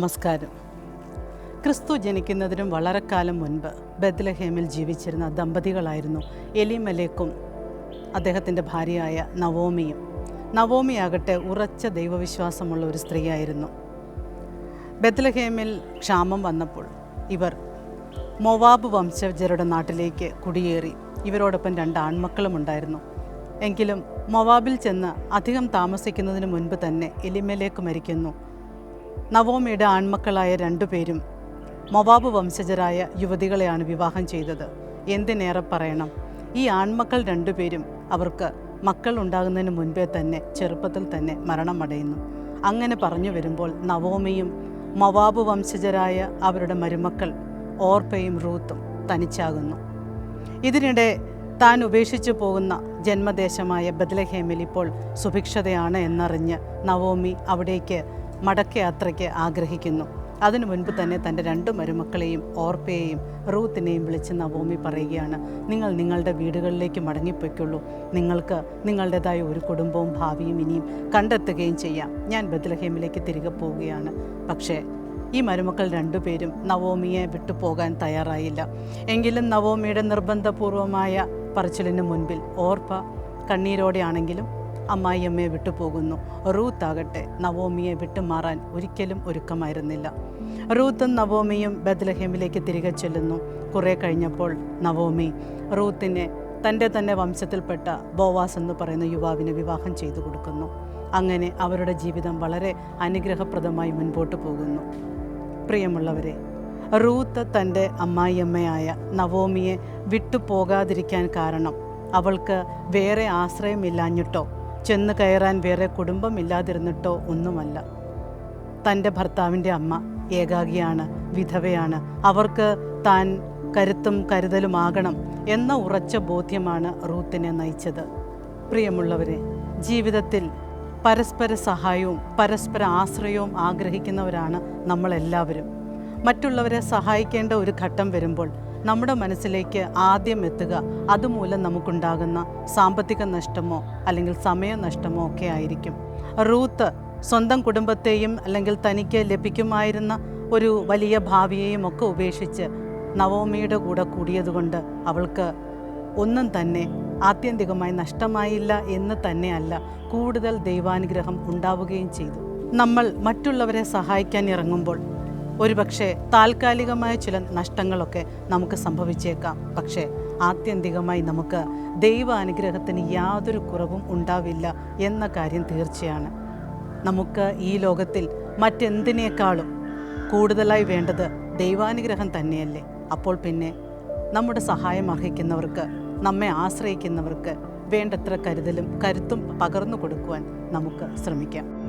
നമസ്കാരം. ക്രിസ്തു ജനിക്കുന്നതിനും വളരെ കാലം മുൻപ് ബദ്ലഹേമിൽ ജീവിച്ചിരുന്ന ദമ്പതികളായിരുന്നു എലിമലേക്കും അദ്ദേഹത്തിന്റെ ഭാര്യയായ നവോമിയും. നവോമിയാകട്ടെ ഉറച്ച ദൈവവിശ്വാസമുള്ള ഒരു സ്ത്രീയായിരുന്നു. ബദ്ലഹേമിൽ ക്ഷാമം വന്നപ്പോൾ ഇവർ മൊവാബ് വംശജരുടെ നാട്ടിലേക്ക് കുടിയേറി. ഇവരോടൊപ്പം രണ്ട് ആൺമക്കളും ഉണ്ടായിരുന്നു. എങ്കിലും മൊവാബിൽ ചെന്ന് അധികം താമസിക്കുന്നതിന് മുൻപ് തന്നെ എലിമലേക്ക് മരിക്കുന്നു. നവോമിയുടെ ആൺമക്കളായ രണ്ടുപേരും മൊവാബ് വംശജരായ യുവതികളെയാണ് വിവാഹം ചെയ്തത്. എന്തിനേറെ പറയണം? ഈ ആൺമക്കൾ രണ്ടുപേരും അവർക്ക് മക്കൾ ഉണ്ടാകുന്നതിന് മുൻപേ തന്നെ ചെറുപ്പത്തിൽ തന്നെ മരണമടയുന്നു. അങ്ങനെ പറഞ്ഞു വരുമ്പോൾ നവോമിയും മൊവാബ് വംശജരായ അവരുടെ മരുമക്കൾ ഓർപ്പയും റൂത്തും തനിച്ചാകുന്നു. ഇതിനിടെ താൻ ഉപേക്ഷിച്ചു പോകുന്ന ജന്മദേശമായ ബദ്ലഹേമിൽ ഇപ്പോൾ സുഭിക്ഷതയാണ് എന്നറിഞ്ഞ് നവോമി അവിടേക്ക് മടക്കയാത്രയ്ക്ക് ആഗ്രഹിക്കുന്നു. അതിനു മുൻപ് തന്നെ തന്റെ രണ്ട് മരുമക്കളെയും ഓർപ്പയെയും റൂത്തിനെയും വിളിച്ച് നവോമി പറയുകയാണ്. നിങ്ങൾ നിങ്ങളുടെ വീടുകളിലേക്ക് മടങ്ങിപ്പോയിക്കൊള്ളൂ. നിങ്ങൾക്ക് നിങ്ങളുടേതായ ഒരു കുടുംബവും ഭാവിയും ഇനിയും കണ്ടെത്തുകയും ചെയ്യാം. ഞാൻ ബദ്ലഹേമിലേക്ക് തിരികെ പോവുകയാണ്. പക്ഷേ ഈ മരുമക്കൾ രണ്ടുപേരും നവോമിയെ വിട്ടുപോകാൻ തയ്യാറായില്ല. എങ്കിലും നവോമിയുടെ നിർബന്ധപൂർവമായ പറച്ചിലിന് മുൻപിൽ ഓർപ്പ കണ്ണീരോടെയാണെങ്കിലും അമ്മായിയമ്മയെ വിട്ടുപോകുന്നു. റൂത്ത് ആകട്ടെ നവോമിയെ വിട്ടുമാറാൻ ഒരിക്കലും ഒരുക്കമായിരുന്നില്ല. റൂത്തും നവോമിയും ബദ്ലഹേമിലേക്ക് തിരികെ ചെല്ലുന്നു. കുറേ കഴിഞ്ഞപ്പോൾ നവോമി റൂത്തിനെ തന്റെ തന്നെ വംശത്തിൽപ്പെട്ട ബോവാസ് എന്ന് പറയുന്ന യുവാവിനെ വിവാഹം ചെയ്തു കൊടുക്കുന്നു. അങ്ങനെ അവരുടെ ജീവിതം വളരെ അനുഗ്രഹപ്രദമായി മുൻപോട്ട് പോകുന്നു. പ്രിയമുള്ളവരെ റൂത്ത് തന്റെ അമ്മായിയമ്മയായ നവോമിയെ വിട്ടുപോകാതിരിക്കാൻ കാരണം അവൾക്ക് വേറെ ആശ്രയമില്ലാഞ്ഞിട്ടോ ചെന്ന് കയറാൻ വേറെ കുടുംബമില്ലാതിരുന്നിട്ടോ ഒന്നുമല്ല. തന്റെ ഭർത്താവിന്റെ അമ്മ ഏകാഗിയാണ് വിധവയാണ്. അവർക്ക് താൻ കരുത്തും കരുതലുമാകണം എന്ന ഉറച്ച ബോധ്യമാണ് റൂത്തിനെ നയിച്ചത്. പ്രിയമുള്ളവരെ ജീവിതത്തിൽ പരസ്പര സഹായവും പരസ്പര ആശ്രയവും ആഗ്രഹിക്കുന്നവരാണ് നമ്മളെല്ലാവരും. മറ്റുള്ളവരെ സഹായിക്കേണ്ട ഒരു ഘട്ടം വരുമ്പോൾ നമ്മുടെ മനസ്സിലേക്ക് ആദ്യം എത്തുക. അതുമൂലം നമുക്കുണ്ടാകുന്ന സാമ്പത്തിക നഷ്ടമോ അല്ലെങ്കിൽ സമയനഷ്ടമോ ഒക്കെ ആയിരിക്കും. റൂത്ത് സ്വന്തം കുടുംബത്തെയും അല്ലെങ്കിൽ തനിക്ക് ലഭിക്കുമായിരുന്ന ഒരു വലിയ ഭാവിയെയും ഒക്കെ ഉപേക്ഷിച്ച് നവോമിയുടെ കൂടെ കൂടിയതുകൊണ്ട് അവൾക്ക് ഒന്നും തന്നെ ആത്യന്തികമായി നഷ്ടമായില്ല എന്ന് തന്നെയല്ല കൂടുതൽ ദൈവാനുഗ്രഹം ഉണ്ടാവുകയും ചെയ്തു. നമ്മൾ മറ്റുള്ളവരെ സഹായിക്കാൻ ഇറങ്ങുമ്പോൾ ഒരുപക്ഷെ താൽക്കാലികമായ ചില നഷ്ടങ്ങളൊക്കെ നമുക്ക് സംഭവിച്ചേക്കാം. പക്ഷേ ആത്യന്തികമായി നമുക്ക് ദൈവ അനുഗ്രഹത്തിന് യാതൊരു കുറവും ഉണ്ടാവില്ല എന്ന കാര്യം തീർച്ചയാണ്. നമുക്ക് ഈ ലോകത്തിൽ മറ്റെന്തിനേക്കാളും കൂടുതലായി വേണ്ടത് ദൈവാനുഗ്രഹം തന്നെയല്ലേ? അപ്പോൾ പിന്നെ നമ്മുടെ സഹായം അർഹിക്കുന്നവർക്ക് നമ്മെ ആശ്രയിക്കുന്നവർക്ക് വേണ്ടത്ര കരുതലും കരുത്തും പകർന്നു കൊടുക്കുവാൻ നമുക്ക് ശ്രമിക്കാം.